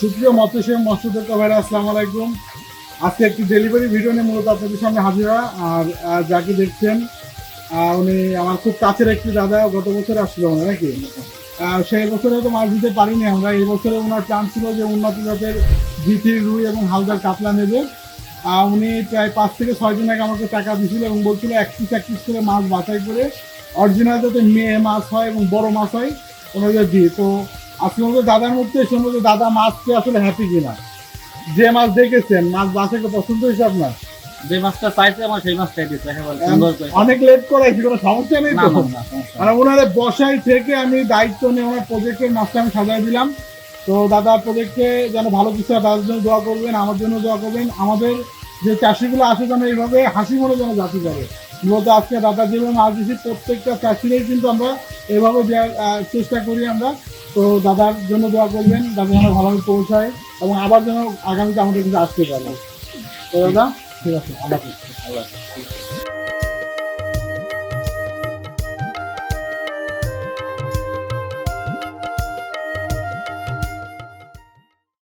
সুপ্রিয় মৎস্য মৎস্যতত্ত্ব ভাইরা, আসসালামু আলাইকুম। আজকে একটি ডেলিভারি ভিডিও নিয়ে মূলত আপনাদের সামনে হাজিরা। আর যাকে দেখছেন উনি আমার খুব কাছের একটি দাদা, গত বছর আসছিল হয় নাকি? সেই বছরে তো মাছ দিতে পারিনি আমরা। এই বছরে ওনার প্ল্যান ছিল যে উন্নত জাতের জিথি, রুই এবং হালদার কাতলা নেবে। উনি প্রায় পাঁচ থেকে ছয় দিন আগে আমাকে টাকা দিয়েছিল এবং বলছিল এক পিস এক পিস করে মাছ বাছাই করে অরিজিনাল যাতে মেয়ে মাছ হয় এবং বড় মাছ হয়, ওনাদের দিয়ে। তো আজকে আমাদের দাদার মধ্যে যে দাদা মাছ খেয়ে আসলে হ্যাপি কিনা? যে মাছ দেখেছেন মাছ বাছাইকে পছন্দ হয়েছে আপনার? যে মাছটা চাইছে আমার সেই মাছটাই দিচ্ছে সুন্দর করে অনেক লেট করাইছি কোনো সমস্যা নেই তো? ওনারে বসাই থেকে আমি দায়িত্ব নিয়ে ওনার প্রজেক্টের মাছটা আমি সাজাই দিলাম। তো দাদা প্রজেক্টে যেন ভালো কিছু হয় তাদের জন্য দোয়া করবেন আমার জন্য দোয়া করবেন। আমাদের যে চাষিগুলো আসে যেন এইভাবে হাসি মনে যেন জাতি করে। মূলত আজকে দাদা যেভাবে মাছ দিচ্ছি প্রত্যেকটা চাষিরাই কিন্তু আমরা এভাবে দেওয়ার চেষ্টা করি আমরা। তো দাদার জন্য দোয়া করবেন দাদা যেন ভালোভাবে পৌঁছায় এবং আবার যেন আগামীতে আমাদের কিন্তু আসতে পারে তো দাদা, ঠিক আছে, আল্লাহ আল্লাহ।